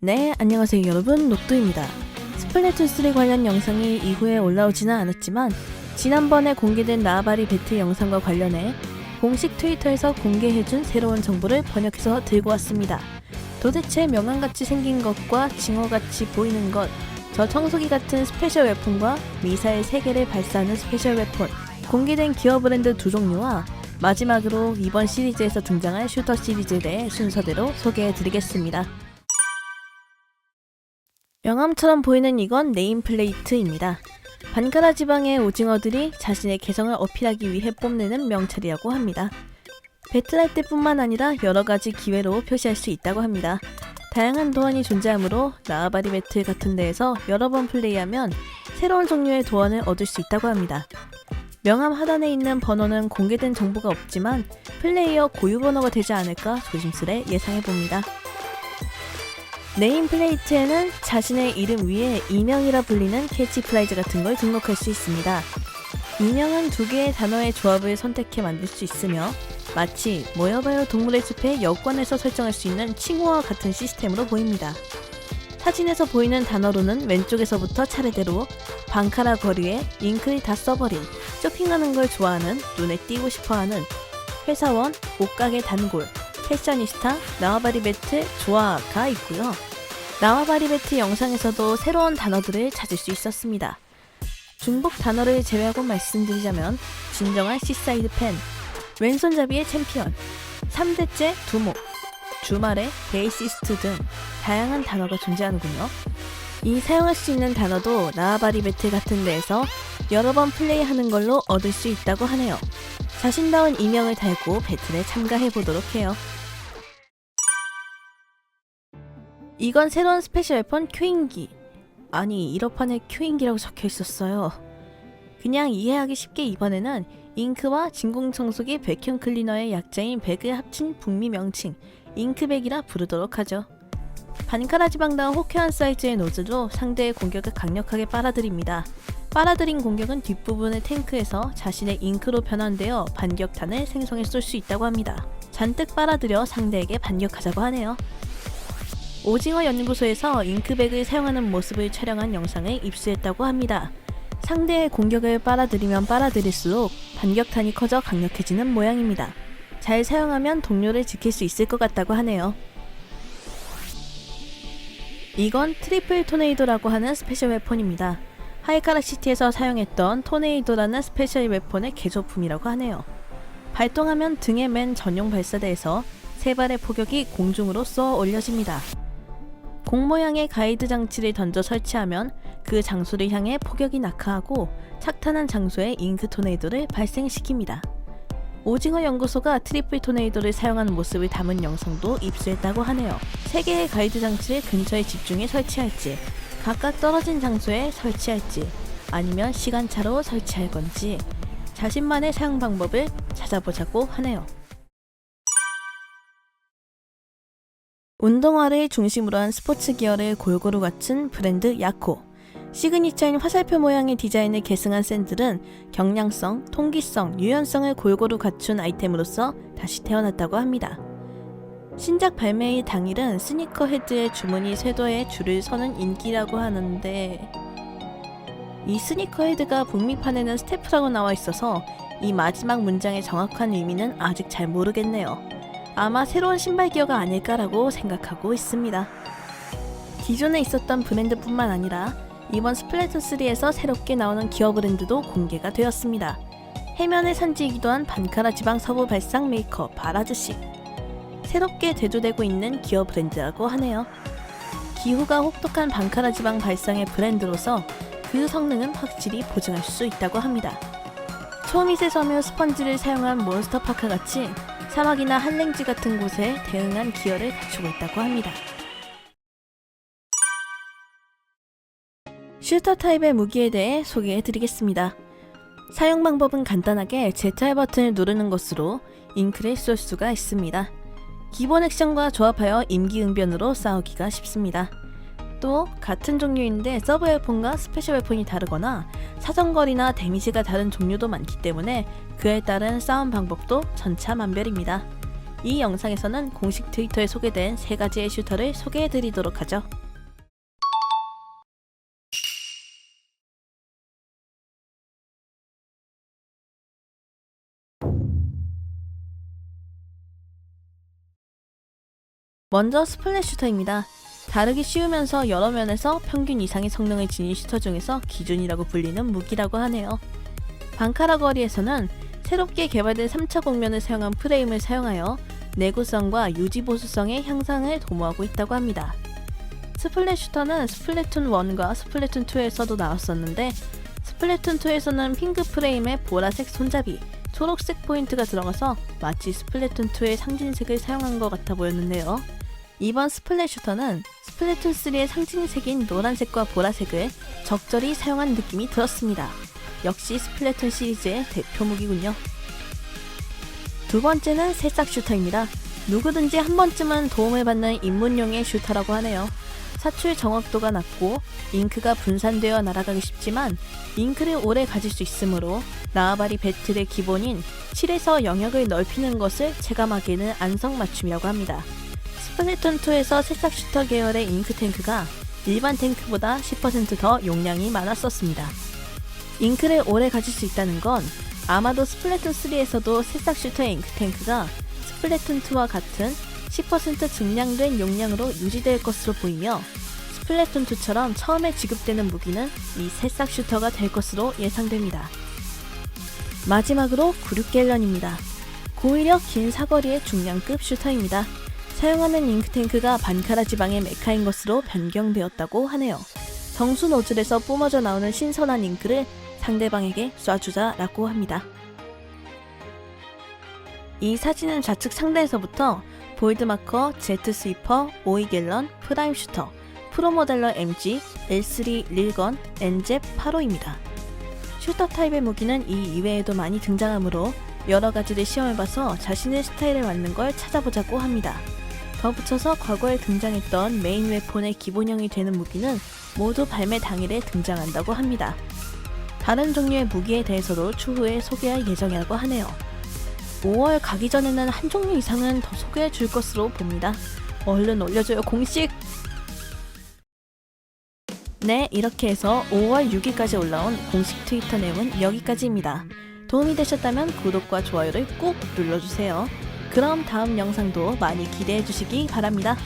네, 안녕하세요 여러분, 녹두입니다. 스플래툰3 관련 영상이 이후에 올라오지는 않았지만 지난번에 공개된 나아바리 배틀 영상과 관련해 공식 트위터에서 공개해준 새로운 정보를 번역해서 들고 왔습니다. 도대체 명함같이 생긴 것과 징어같이 보이는 것, 저 청소기 같은 스페셜 웨폰과 미사일 3개를 발사하는 스페셜 웨폰, 공개된 기어 브랜드 두 종류와 마지막으로 이번 시리즈에서 등장할 슈터 시리즈에 대해 순서대로 소개해드리겠습니다. 명함처럼 보이는 이건 네임플레이트입니다. 반가라 지방의 오징어들이 자신의 개성을 어필하기 위해 뽐내는 명찰이라고 합니다. 배틀할 때뿐만 아니라 여러 가지 기회로 표시할 수 있다고 합니다. 다양한 도안이 존재하므로 나아바리 배틀 같은 데에서 여러 번 플레이하면 새로운 종류의 도안을 얻을 수 있다고 합니다. 명함 하단에 있는 번호는 공개된 정보가 없지만 플레이어 고유 번호가 되지 않을까 조심스레 예상해 봅니다. 네임플레이트에는 자신의 이름 위에 이명이라 불리는 캐치프라이즈 같은 걸 등록할 수 있습니다. 이명은 두 개의 단어의 조합을 선택해 만들 수 있으며 마치 모여봐요 동물의 숲의 여권에서 설정할 수 있는 칭호와 같은 시스템으로 보입니다. 사진에서 보이는 단어로는 왼쪽에서부터 차례대로 방카라 거리에 잉크를 다 써버린 쇼핑하는 걸 좋아하는 눈에 띄고 싶어하는 회사원, 옷가게 단골, 패셔니스타, 나와바리 배트, 좋아가 있고요. 나와바리 배트 영상에서도 새로운 단어들을 찾을 수 있었습니다. 중복 단어를 제외하고 말씀드리자면 진정한 시사이드 팬, 왼손잡이의 챔피언, 3대째 두목, 주말의 베이시스트 등 다양한 단어가 존재하는군요. 이 사용할 수 있는 단어도 나와바리 배틀 같은 데에서 여러 번 플레이하는 걸로 얻을 수 있다고 하네요. 자신다운 이명을 달고 배틀에 참가해 보도록 해요. 이건 새로운 스페셜 웨폰 큐인기. 아니, 1호판에 큐인기라고 적혀 있었어요. 그냥 이해하기 쉽게 이번에는 잉크와 진공청소기 백큐 클리너의 약자인 백을 합친 북미 명칭 잉크백이라 부르도록 하죠. 반카라 지방다운 호쾌한 사이즈의 노즐로 상대의 공격을 강력하게 빨아들입니다. 빨아들인 공격은 뒷부분의 탱크에서 자신의 잉크로 변환되어 반격탄을 생성해 쏠 수 있다고 합니다. 잔뜩 빨아들여 상대에게 반격하자고 하네요. 오징어 연구소에서 잉크백을 사용하는 모습을 촬영한 영상을 입수했다고 합니다. 상대의 공격을 빨아들이면 빨아들일수록 반격탄이 커져 강력해지는 모양입니다. 잘 사용하면 동료를 지킬 수 있을 것 같다고 하네요. 이건 트리플 토네이도라고 하는 스페셜 웨폰입니다. 하이카라 시티에서 사용했던 토네이도라는 스페셜 웨폰의 개조품이라고 하네요. 발동하면 등에 맨 전용 발사대에서 세 발의 포격이 공중으로 쏘아 올려집니다. 공 모양의 가이드 장치를 던져 설치하면 그 장소를 향해 포격이 낙하하고 착탄한 장소에 잉크 토네이도를 발생시킵니다. 오징어 연구소가 트리플 토네이도를 사용하는 모습을 담은 영상도 입수했다고 하네요. 세 개의 가이드 장치를 근처에 집중해 설치할지, 각각 떨어진 장소에 설치할지, 아니면 시간차로 설치할 건지 자신만의 사용 방법을 찾아보자고 하네요. 운동화를 중심으로 한 스포츠 기어를 골고루 갖춘 브랜드 야코. 시그니처인 화살표 모양의 디자인을 계승한 샌들은 경량성, 통기성, 유연성을 골고루 갖춘 아이템으로서 다시 태어났다고 합니다. 신작 발매일 당일은 스니커 헤드의 주문이 쇄도에 줄을 서는 인기라고 하는데 이 스니커 헤드가 북미판에는 스태프라고 나와 있어서 이 마지막 문장의 정확한 의미는 아직 잘 모르겠네요. 아마 새로운 신발 기어가 아닐까라고 생각하고 있습니다. 기존에 있었던 브랜드뿐만 아니라 이번 스플래툰 3에서 새롭게 나오는 기어 브랜드도 공개가 되었습니다. 해면의 산지이기도 한 반카라 지방 서부 발상 메이커 바라즈시. 새롭게 대두되고 있는 기어 브랜드라고 하네요. 기후가 혹독한 반카라 지방 발상의 브랜드로서 그 성능은 확실히 보증할 수 있다고 합니다. 초미세 섬유 스펀지를 사용한 몬스터 파카 같이 사막이나 한랭지 같은 곳에 대응한 기어를 갖추고 있다고 합니다. 슈터 타입의 무기에 대해 소개해 드리겠습니다. 사용 방법은 간단하게 Z 버튼을 누르는 것으로 잉크를 쏠 수가 있습니다. 기본 액션과 조합하여 임기응변으로 싸우기가 쉽습니다. 또 같은 종류인데 서브 웨폰과 스페셜 웨폰이 다르거나 사정거리나 데미지가 다른 종류도 많기 때문에 그에 따른 싸움 방법도 천차만별입니다. 이 영상에서는 공식 트위터에 소개된 세 가지의 슈터를 소개해 드리도록 하죠. 먼저 스플랫 슈터입니다. 다루기 쉬우면서 여러 면에서 평균 이상의 성능을 지닌 슈터 중에서 기준이라고 불리는 무기라고 하네요. 방카라 거리에서는 새롭게 개발된 3차 곡면을 사용한 프레임을 사용하여 내구성과 유지 보수성의 향상을 도모하고 있다고 합니다. 스플랫 슈터는 스플래툰 1과 스플래툰 2에서도 나왔었는데 스플래툰 2에서는 핑크 프레임에 보라색 손잡이, 초록색 포인트가 들어가서 마치 스플래툰 2의 상징색을 사용한 것 같아 보였는데요. 이번 스플랫 슈터는 스플래툰 3의 상징색인 노란색과 보라색을 적절히 사용한 느낌이 들었습니다. 역시 스플래툰 시리즈의 대표 무기군요. 두 번째는 새싹 슈터입니다. 누구든지 한 번쯤은 도움을 받는 입문용의 슈터라고 하네요. 사출 정확도가 낮고 잉크가 분산되어 날아가기 쉽지만 잉크를 오래 가질 수 있으므로 나와바리 배틀의 기본인 7에서 영역을 넓히는 것을 체감하기에는 안성맞춤이라고 합니다. 스플래툰2에서 새싹 슈터 계열의 잉크 탱크가 일반 탱크보다 10%더 용량이 많았었습니다. 잉크를 오래 가질 수 있다는 건 아마도 스플래툰 3에서도 새싹 슈터의 잉크 탱크가 스플래툰 2와 같은 10% 증량된 용량으로 유지될 것으로 보이며 스플래툰 2처럼 처음에 지급되는 무기는 이 새싹 슈터가 될 것으로 예상됩니다. 마지막으로 96갤런입니다. 고위력 긴 사거리의 중량급 슈터입니다. 사용하는 잉크탱크가 반카라 지방의 메카인 것으로 변경되었다고 하네요. 정수 노즐에서 뿜어져 나오는 신선한 잉크를 상대방에게 쏴주자라고 합니다. 이 사진은 좌측 상단에서부터 볼드 마커, 제트 스위퍼, 오이갤런, 프라임 슈터, 프로 모델러 MG, L3 릴건, 엔잽 8호입니다. 슈터 타입의 무기는 이 이외에도 많이 등장하므로 여러 가지를 시험해봐서 자신의 스타일에 맞는 걸 찾아보자고 합니다. 덧붙여서 과거에 등장했던 메인 웨폰의 기본형이 되는 무기는 모두 발매 당일에 등장한다고 합니다. 다른 종류의 무기에 대해서도 추후에 소개할 예정이라고 하네요. 5월 가기 전에는 한 종류 이상은 더 소개해 줄 것으로 봅니다. 얼른 올려줘요 공식! 네, 이렇게 해서 5월 6일까지 올라온 공식 트위터 내용은 여기까지입니다. 도움이 되셨다면 구독과 좋아요를 꼭 눌러주세요. 그럼 다음 영상도 많이 기대해 주시기 바랍니다.